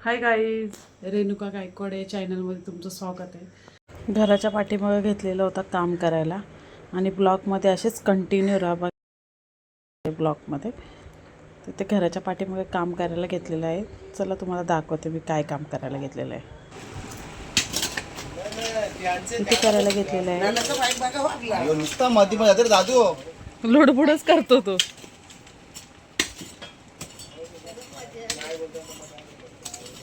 हाय guys Renuka Gaikwad या चॅनलमध्ये तुमचं स्वागत आहे. घराच्या पाठीमागे घेतलेलं होतं काम करायला आणि ब्लॉकमध्ये असेच कंटिन्यू राहा ब्लॉकमध्ये तर ते घराच्या पाठीमागे काम करायला घेतलेलं आहे. चला तुम्हाला दाखवते मी काय काम करायला घेतलेलं आहे. किती करायला घेतलेलं आहे? नुसता मध्ये मध्ये तर दादू. लुडबुडच करतो तो.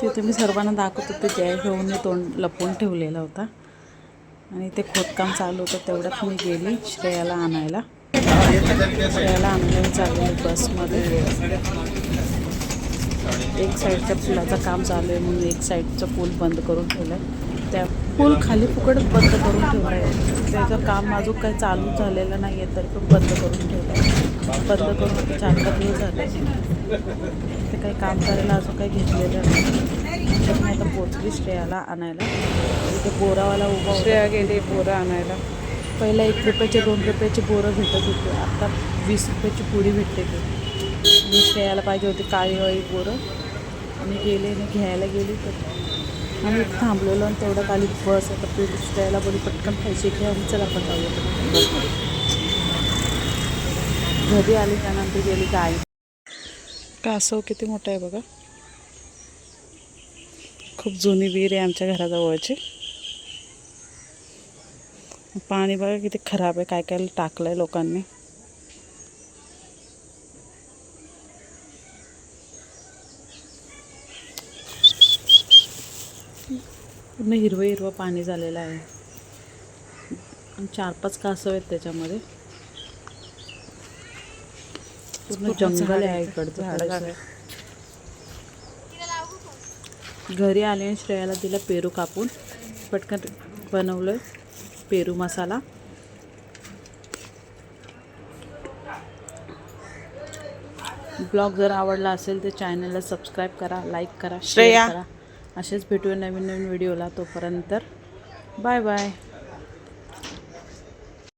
तिथे मी सर्वांना दाखवत होते जय घेऊन तोंड लपवून ठेवलेला होता. आणि ते खोदकाम चालू होतं तेवढ्यात मी गेली श्रेयाला आणायला. श्रेयाला आणायला चालू चाललेली बसमध्ये. एक साईडच्या पुलाचं काम चालू आहे म्हणून एक साईडचं पूल बंद करून ठेवलं आहे त्या पूल खाली फुकट बंद करून ठेवलं आहे त्याचं काम अजून काही चालू झालेलं नाही आहे तरी पण बंद करून ठेवलं आहे बंद करून आता चार पाच दिवस झाले. ते काही काम करायला अजून काही घेतलेलं नाही. तर मी आता पोचली श्रेयाला आणायला. इथे बोरावाला उभा. श्रेया गेली बोरं आणायला. पहिला एक रुपयाचे दोन रुपयाचे बोरं भेटत होते. आता वीस रुपयाची पुडी भेटते ते. मी श्रेयाला पाहिजे होती काळी वाळी बोरं. मी गेले आणि घ्यायला गेली तर आम्ही थांबलेलो आणि तेवढं खाली बस. आता पी श्रेयाला बोली पटकन पैसे की आणि चला आपण जाऊया घरी आली त्यानंतर गेली गाय कासव किती मोठं आहे बघा. खूप जुनी विहीर आहे आमच्या घराजवळची. पाणी बघा किती खराब आहे काय काय टाकलं आहे लोकांनी. पूर्ण हिरवं हिरवं पाणी झालेलं आहे. चार पाच कासव आहेत त्याच्यामध्ये. पूर्ण जंगल आहे इकडचं थोडंसं. घरी आले आणि श्रेयाला दिला पेरू कापून. पटकन बनवलं पेरू मसाला. ब्लॉग जर आवडला असेल तर चॅनलला सबस्क्राईब करा लाईक करा श्रेया. करा. असेच भेटूया नवीन नवीन व्हिडिओला तोपर्यंत बाय बाय.